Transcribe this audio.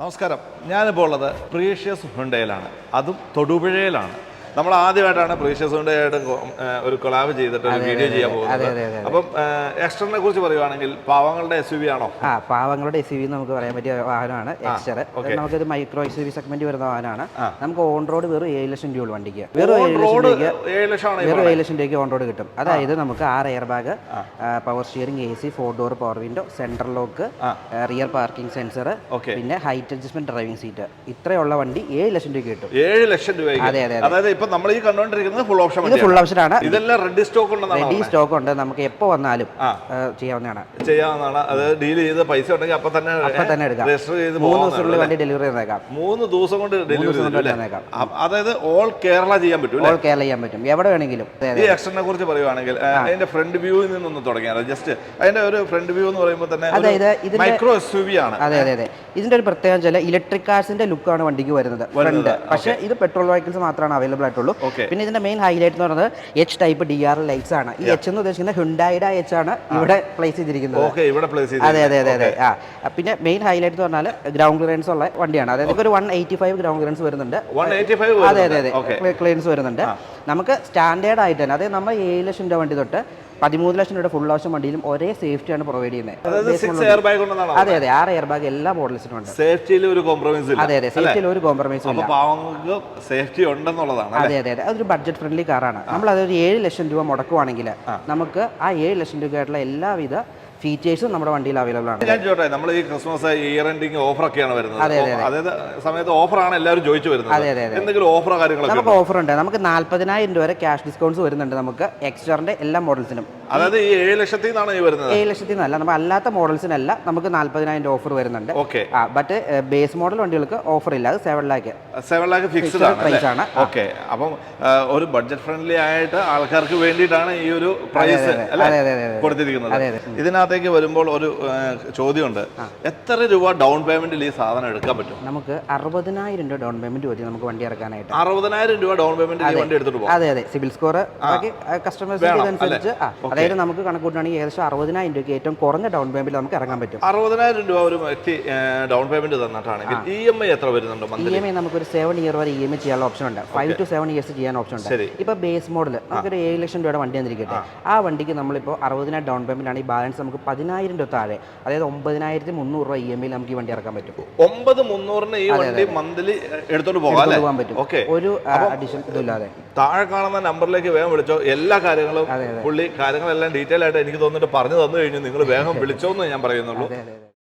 നമസ്കാരം. ഞാനിപ്പോൾ ഉള്ളത് പ്രീഷ്യസ് ഹുണ്ടയിലാണ്. അതും തൊടുപുഴയിലാണ്. നമ്മൾ ആദ്യമായിട്ടാണ് പ്രീഷ്യസ് ഹുണ്ടയായിട്ട് ഒരു കൊളാബ് ചെയ്തിട്ട് ഒരു വീഡിയോ ചെയ്യാൻ പോകുന്നത്. അപ്പം എക്സ്റ്ററിനെ കുറിച്ച് പറയുവാണെങ്കിൽ പാവങ്ങളുടെ എസ് യു വി ആണോ? ആ പാവങ്ങളുടെ എസ് യു വി നമുക്ക് പറയാൻ പറ്റിയ വാഹനമാണ് എക്സ്റ്റർ നമുക്ക് ഒരു micro S U V segment വരുന്ന വാഹനമാണ്. നമുക്ക് ഓൺ റോഡ് വെറും ഏഴ് ലക്ഷം രൂപ വണ്ടിക്ക്. വെറും ഏഴ് ലക്ഷം രൂപയ്ക്ക് വെറും. ഏഴ് ലക്ഷം രൂപയ്ക്ക് ഓൺ റോഡ് കിട്ടും. അതായത് നമുക്ക് ആറ് airbag power steering A C four door power window central lock rear parking sensor പിന്നെ ഹൈറ്റ് അഡ്ജസ്റ്റ്മെന്റ് ഡ്രൈവിംഗ് സീറ്റ് ഇത്രയുള്ള വണ്ടി ഏഴ് ലക്ഷം രൂപയ്ക്ക് കിട്ടും. ഏഴ് ലക്ഷം രൂപ അതെ, അതെ, അതായത് ഇപ്പൊ നമ്മൾ ഈ കണ്ടുകൊണ്ടിരിക്കുന്നത് ഫുൾ ഓപ്ഷൻ ഇത് ഫുൾ ഓപ്ഷൻ ആണ്. ഇതെല്ലാം റെഡി സ്റ്റോക്ക് ഉണ്ടെന്നാണ് റെഡി സ്റ്റോക്ക് ഉണ്ട്. നമുക്ക് എപ്പോ വന്നാലും ചെയ്യാവുന്നതാണ്. ചെയ്യാവുന്നതാണ്. അത് ഡീൽ ചെയ്ത് പൈസ ഉണ്ടെങ്കിൽ അപ്പൊ തന്നെ അപ്പൊ തന്നെ എടുക്കാം. രജിസ്റ്റർ ചെയ്ത് മൂന്ന് ദിവസത്തിനുള്ളിൽ വണ്ടി ഡെലിവറി തന്നേക്കാം മൂന്ന് ദിവസം കൊണ്ട് ഡെലിവറി? തന്നേക്കാം. അതായത് ഓൾ കേരള ചെയ്യാൻ പറ്റും ഓൾ കേരള ചെയ്യാൻ പറ്റും. എവിടെ വേണമെങ്കിലും. ഈ. എക്സ്റ്ററിനെ കുറിച്ച് പറയുവാണെങ്കിൽ അതിന്റെ ഫ്രണ്ട് വ്യൂവിൽ നിന്നൊന്ന് തുടങ്ങിയാൽ ജസ്റ്റ് അതിന്റെ ഒരു ഫ്രണ്ട് വ്യൂ എന്ന് പറയുമ്പോൾ തന്നെ അതായത് ഇതിന്റെ- മൈക്രോ എസ് യു വി ആണ്. അതെ അതെ അതെ. ഇതിന്റെ ഒരു പ്രത്യേകത വെച്ചാൽ ഇലക്ട്രിക് കാർസിന്റെ ലുക്കാണ് വണ്ടിക്ക് വരുന്നത്. ഫ്രണ്ട് പക്ഷേ ഇത് പെട്രോൾ വെഹിക്കിൾസ് മാത്രമാണ് അവൈലബിൾ ആയിട്ടുള്ളൂ. പിന്നെ ഇതിന്റെ മെയിൻ ഹൈലൈറ്റ് എന്ന് പറയുന്നത് H type D R lights ആണ്. ഈ എച്ച് എന്ന് ഉദ്ദേശിക്കുന്നത് ഹുണ്ടായുടെ എച്ച് ആണ് ഇവിടെ പ്ലേസ് ചെയ്തിരിക്കുന്നത്. അതെ അതെ അതെ അതെ. ആ. പിന്നെ മെയിൻ ഹൈലൈറ്റ് എന്ന് പറഞ്ഞാൽ ഗ്രൗണ്ട് ക്ലിയറൻസ് ഉള്ള വണ്ടിയാണ്. അതായത് ഒരു one eighty five ground clearance വരുന്നുണ്ട്. അതെ അതെ അതെ. ക്ലിയറൻസ് വരുന്നുണ്ട്. നമുക്ക് സ്റ്റാൻഡേർഡ് ആയിട്ട് തന്നെ അതായത് നമ്മൾ ഏഴ് ലക്ഷം രൂപ വണ്ടി തൊട്ട് പതിമൂന്ന് ലക്ഷം രൂപയുടെ ഫുൾ ഓപ്ഷൻ വണ്ടിയിലും ഒരേ സേഫ്റ്റി ആണ് പ്രൊവൈഡ് ചെയ്യുന്നത് അതെ അതെ ആറ് എയർ ബാഗ് എല്ലാ മോഡൽസിനും ഉണ്ട്. സേഫ്റ്റിയിൽ ഒരു കോംപ്രമൈസ് അതെ അതെ സേഫ്റ്റിയിൽ ഒരു കോംപ്രമൈസ് സേഫ്റ്റി ഉണ്ടെന്നുള്ളതാണ് അതെ അതെ അതെ. അതൊരു ബഡ്ജറ്റ് ഫ്രണ്ട്ലി കാറാണ് നമ്മൾ അതൊരു ഏഴ് ലക്ഷം രൂപ മുടക്കുവാണെങ്കിൽ നമുക്ക് ആ ഏഴ് ലക്ഷം രൂപയായിട്ടുള്ള എല്ലാവിധ ഫീച്ചേഴ്സും നമ്മുടെ വണ്ടിയിൽ അവൈലബിൾ ആണ്. ഞാൻ ചോട്ടെ നമ്മൾ ഈ ക്രിസ്മസ് ഇയർ എൻഡിങ് ഓഫർ ഒക്കെയാണ് വരുന്നത്. അതെ, അതെ, അതായത് സമയത്ത് ഓഫറാണ് എല്ലാവരും ചോദിച്ചു വരുന്നത്. അതെ, അതെ. എന്തെങ്കിലും ഓഫറോ കാര്യങ്ങളൊക്കെ നമുക്ക് ഓഫർ ഉണ്ട്. നമുക്ക് നാല്പതിനായിരം രൂപ വരെ ക്യാഷ് ഡിസ്കൗണ്ട്സ് വരുന്നുണ്ട് നമുക്ക്. എക്സ്റ്ററിന്റെ എല്ലാ മോഡൽസിനും അതായത് ഈ ഏഴ് ലക്ഷത്തിൽ നിന്നാണ് ഈ വരുന്നത്? ഏഴ് ലക്ഷത്തിൽ നിന്നല്ല നമ്മൾ അല്ലാത്ത മോഡൽസിനല്ല നമുക്ക് നാല്പതിനായിരം രൂപ ഓഫർ വരുന്നുണ്ട്. ഓക്കെ ആ ബട്ട് ബേസ് മോഡൽ വണ്ടികൾക്ക് ഓഫർ ഇല്ല അത് seven lakh seven lakh fixed ആണ് price ആണ്. ഓക്കെ അപ്പം ഒരു ബഡ്ജറ്റ് ഫ്രണ്ട്ലി ആയിട്ട് ആൾക്കാർക്ക് വേണ്ടിയിട്ടാണ് ഈ ഒരു പ്രൈസ്. കൊടുത്തിരിക്കുന്നത്. ഇതിനകത്തേക്ക് വരുമ്പോൾ ഒരു ചോദ്യമുണ്ട്. എത്ര രൂപ ഡൗൺ പേയ്മെന്റിൽ ഈ സാധനം എടുക്കാൻ പറ്റും? നമുക്ക് അറുപതിനായിരം രൂപ ഡൗൺ പേയ്മെന്റ് മതി നമുക്ക് വണ്ടി ഇറക്കാനായിട്ട്. അറുപതിനായിരം രൂപ ഡൗൺ പേയ്മെന്റ് വണ്ടി എടുത്തിട്ട് പോകും അതെ അതെ. സിബിൽ സ്കോർ കസ്റ്റമേഴ്സ് അനുസരിച്ച് അതായത് നമുക്ക് കണക്കൂട്ടുകയാണെങ്കിൽ ഏകദേശം അറുപതിനായിരം രൂപയ്ക്ക് ഏറ്റവും കുറഞ്ഞ ഡൗൺ പേയ്മെന്റ് നമുക്ക് ഇറങ്ങാൻ പറ്റും. അറുപതിനായിരം രൂപ ഒരു വ്യക്തി ഡൗൺ പേയ്മെന്റ് തന്നിട്ടാണെങ്കിൽ ഇ എം ഐ എത്ര വരുന്നുണ്ട് ഇ എം ഐ നമുക്കൊരു സെവൻ ഇയർ വരെ ഇ എം ഐ ചെയ്യാനുള്ള ഓപ്ഷൻ ഉണ്ട്. ഫൈവ് ടു സെവൻ ഇയേഴ്സ് ചെയ്യാൻ ഓപ്ഷൻ ഉണ്ട്. ഇപ്പൊ ബേസ് മോഡൽ നമുക്കൊരു ഏഴ് ലക്ഷം രൂപയുടെ വണ്ടി വന്നിരിക്കട്ടെ ആ. വണ്ടിക്ക് നമ്മളിപ്പോൾ അറുപതിനായിരം ഡൗൺ പേയ്മെന്റ് ആണ് ഈ ബാലൻസ് നമുക്ക് പതിനായിരം രൂപ താഴെ അതായത് ഒമ്പതിനായിരത്തി മുന്നൂറ് രൂപ ഇ എം ഐ നമുക്ക് ഈ വണ്ടി ഇറക്കാൻ പറ്റും. ഒമ്പത് മുന്നൂറിന് ഈ വണ്ടി മന്ത്ലി എടുത്തോണ്ട് പോകാൻ പറ്റും. ഓക്കെ ഒരു അഡീഷൻ ഇതില്ലാതെ താഴെ കാണുന്ന നമ്പറിലേക്ക് വേഗം വിളിച്ചോ. എല്ലാ കാര്യങ്ങളും പുള്ളി കാര്യങ്ങളെല്ലാം ഡീറ്റെയിൽ ആയിട്ട് എനിക്ക് തോന്നിട്ട് പറഞ്ഞു തന്നു കഴിഞ്ഞു. നിങ്ങൾ വേഗം വിളിച്ചോന്ന് ഞാൻ പറയുന്നുള്ളൂ.